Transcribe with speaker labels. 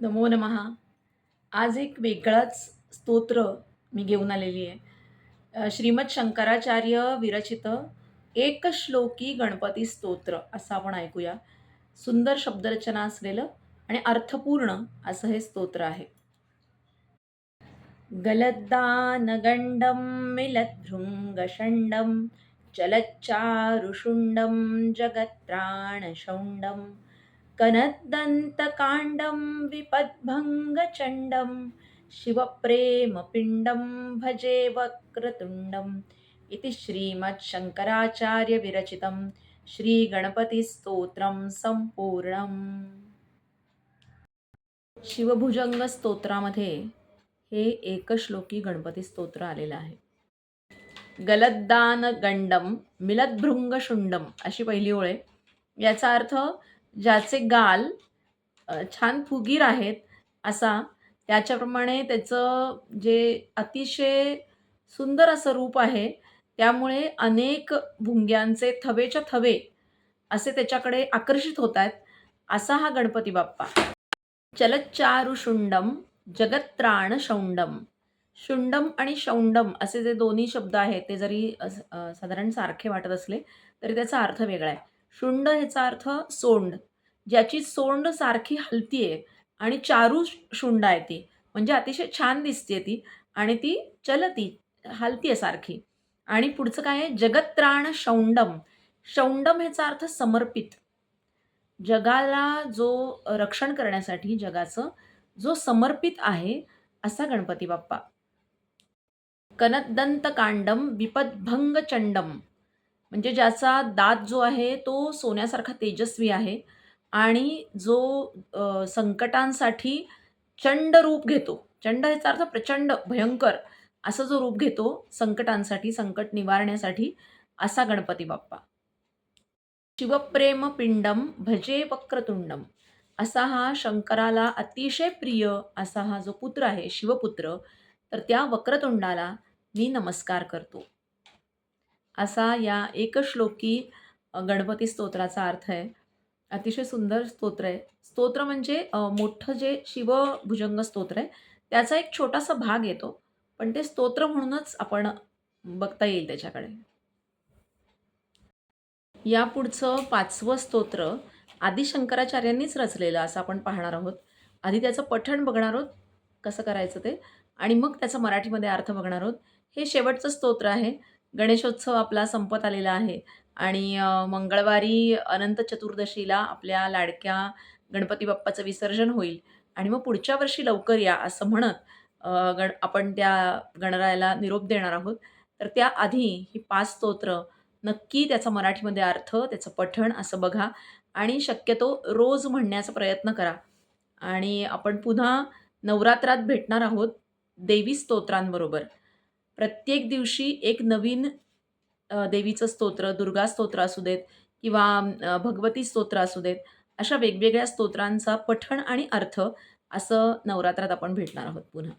Speaker 1: नमो नमः. आज एक वेगळाच स्तोत्र मी घेऊन आलेली आहे. श्रीमद शंकराचार्य विरचित एक श्लोकी गणपती स्तोत्र असं आपण ऐकूया. सुंदर शब्दरचना असलेलं आणि अर्थपूर्ण असं हे स्तोत्र आहे. गलद्दानगण्डं मिलद्भृङ्गषण्डं चलच्चारुषुण्डं जगत्त्राणशौण्डं कनद्दन्तकाण्डं विपद्भङ्गचण्डं शिवप्रेमपिण्डं भजे वक्रतुण्डम् इति श्रीमच्छङ्कराचार्यविरचितं श्रीगणपतिस्तोत्रं संपूर्णम् शिवभुजंग स्तोत्रामध्ये हे एकश्लोकी गणपती स्तोत्र आलेलं आहे. गलद्दान गंडम मिलद्भृंगशुंडम अशी पहिली ओळ आहे. याचा अर्थ ज्याचे गाल छान फुगीर आहेत असा त्याच्याप्रमाणे त्याचं जे अतिशय सुंदर असं रूप आहे त्यामुळे अनेक भुंग्यांचे थवेच्या थवे असे त्याच्याकडे आकर्षित होत आहेत असा हा गणपती बाप्पा. चलच्चारु शुंडम जगत्त्राण शौंडम शुंडम आणि शौंडम असे जे दोन्ही शब्द आहेत ते जरी साधारण सारखे वाटत असले तरी त्याचा अर्थ वेगळा आहे. शुंड ह्याचा अर्थ सोंड. ज्याची सोंड सारखी हलतीये आणि चारू शुंड आहे ती. म्हणजे अतिशय छान दिसते ती आणि ती चलती हलतीये सारखी. आणि पुढचं काय आहे? जगत्राण शौंडम. शौंडम ह्याचा अर्थ समर्पित. जगाला जो रक्षण करण्यासाठी जगाचं जो समर्पित आहे असा गणपती बाप्पा. कनदंतकांडम कांडम चंडम म्हणजे ज्याचा दात जो आहे तो सोन्यासारखा तेजस्वी आहे आणि जो संकटांसाठी चंड रूप घेतो. चंड ह्याचा अर्थ प्रचंड भयंकर असं जो रूप घेतो संकटांसाठी संकट निवारण्यासाठी असा गणपती बाप्पा. शिवप्रेम पिंडम भजे वक्रतुंडम असा हा शंकराला अतिशय प्रिय असा हा जो पुत्र आहे शिवपुत्र तर त्या वक्रतुंडाला मी नमस्कार करतो. असा या एकश्लोकी गणपती स्तोत्राचा अर्थ आहे. अतिशय सुंदर स्तोत्र आहे. स्तोत्र म्हणजे मोठं जे शिवभुजंग स्तोत्र आहे त्याचा एक छोटासा भाग येतो. पण ते स्तोत्र म्हणूनच आपण बघता येईल त्याच्याकडे. या पुढचं पाचवं स्तोत्र आदी शंकराचार्यांनीच रचलेलं असं आपण पाहणार आहोत. आधी त्याचं पठण बघणार आहोत कसं करायचं ते. आणि मग त्याचा मराठीमध्ये अर्थ बघणार आहोत. हे शेवटचं स्तोत्र आहे. गणेशोत्सव आपला संपत आलेला आहे. आणि मंगळवारी अनंत चतुर्दशीला आपल्या लाडक्या गणपती बाप्पाचं विसर्जन होईल. आणि मग पुढच्या वर्षी लवकर या असं म्हणत गण आपण त्या गणरायाला निरोप देणार आहोत. तर त्याआधी ही पाच स्तोत्र नक्की त्याचा मराठीमध्ये अर्थ त्याचं पठण असं बघा. आणि शक्यतो रोज म्हणण्याचा प्रयत्न करा. आणि आपण पुन्हा नवरात्रात भेटणार आहोत देवी स्तोत्रांबरोबर. प्रत्येक दिवशी एक नवीन देवीचं स्तोत्र दुर्गा स्तोत्र असू देत किंवा भगवती स्तोत्र असू देत अशा वेगवेगळ्या स्तोत्रांचा पठण आणि अर्थ असं नवरात्रात आपण भेटणार आहोत पुन्हा.